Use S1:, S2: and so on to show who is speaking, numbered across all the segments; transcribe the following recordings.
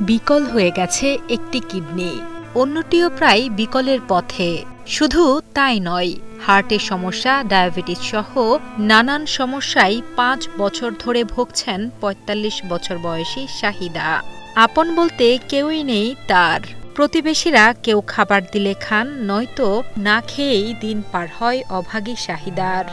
S1: বিকল হয়ে গেছে একটি কিডনি। অন্যটিও প্রায় বিকলের পথে। শুধু তাই নয়, হার্টের সমস্যা, ডায়াবেটিস সহ নানান সমস্যায় পাঁচ বছর ধরে ভুগছেন ৪৫ বছর বয়সী শাহিদা। আপন বলতে কেউই নেই তার। প্রতিবেশীরা কেউ খাবার দিলে খান, নয়তো না খেয়েই দিন পার হয় অভাগী শাহিদার।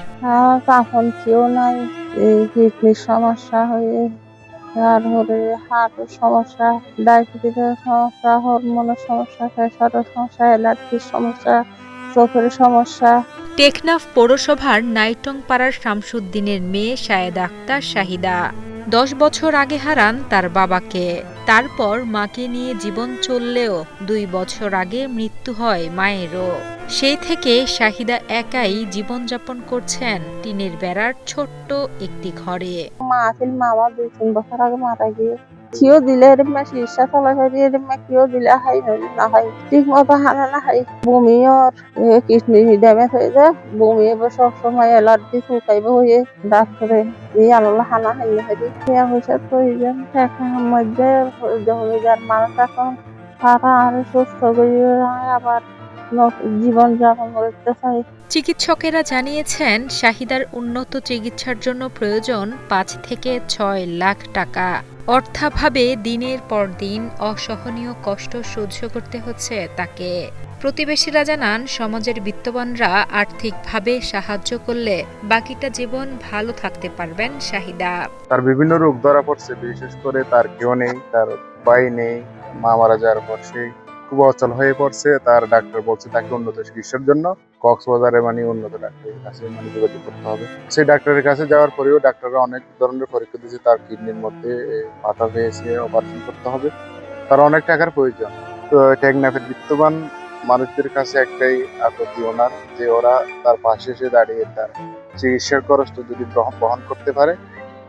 S2: কেউ নাই। সমস্যা হয়ে তারপরে হার্টের সমস্যা, ডায়াবেটিসের সমস্যা, হরমোনের সমস্যা, প্রেশারের সমস্যা, অ্যালার্জির সমস্যা, চোখের সমস্যা।
S1: টেকনাফ পৌরসভার নাইটং পাড়ার শামসুদ্দিনের মেয়ে শায়েদ আক্তার শাহিদা। দশ বছর আগে হারান তার বাবাকে। তারপর মাকে নিয়ে জীবন চললেও দুই বছর আগে মৃত্যু হয় মায়েরও। সেই থেকে শাহিদা একাই জীবনযাপন করছেন টিনের বেড়ার ছোট্ট একটি ঘরে।
S2: মা আছেন মা দুই তিন বছর আগে মারা গিয়ে কেউ দিলে মা চিকিৎসা চলা করি এরম মা কেউ দিলে হাই নইলে না হয় ঠিক মতো হানা না হয় বমি ওর কিডনি ড্যামেজ হয়ে যায়। বমি এবার সবসময় অ্যালার্জি শুকাইব হয়ে ডাক্তারে এই আলাদা হানা হাইলে হারি টাকা পয়সার প্রয়োজন টাকার মধ্যে জমিদার মানুষ এখন তারা আর সুস্থ করে আবার জীবন যাপন করতে চাই।
S1: চিকিৎসকেরা জানিয়েছেন, শাহিদার উন্নত চিকিৎসার জন্য প্রয়োজন পাঁচ থেকে ছয় লাখ টাকা। অর্থাভাবে দিনের পর দিন অসহনীয় কষ্ট সহ্য করতে হচ্ছে তাকে। প্রতিবেশীরা জানান, সমাজের বিত্তবানরা আর্থিকভাবে সাহায্য করলে বাকিটা জীবন ভালো থাকতে পারবেন শাহিদা।
S3: তার বিভিন্ন রোগ ধরা পড়ছে, বিশেষ করে তার কেউ নেই, তার উপায় নেই, মা মারা যাওয়ার পর সে খুব অচল হয়ে পড়ছে। তার ডাক্তার বলছে তাকে উন্নত চিকিৎসার জন্য। কক্সবাজারে মানে উন্নত ডাক্তারের কাছে মানে যোগাযোগ করতে হবে। সেই ডাক্তারের কাছে যাওয়ার পরেও ডাক্তাররা অনেক ধরনের পরীক্ষা দিয়েছে। তার কিডনির মধ্যে পাতা হয়েছে অপারেশন করতে হবে। তার অনেক টাকার প্রয়োজন। তো টেকনাফের বিত্তবান মানুষদের কাছে একটাই আপত্তি ওনার, যে ওরা তার পাশে এসে দাঁড়িয়ে তার চিকিৎসার খরচটা যদি বহন করতে পারে,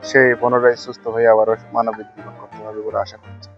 S3: সে পুনরায় সুস্থ হয়ে আবারও মানবিক জীবন করতে পারবে বলে আশা করছি।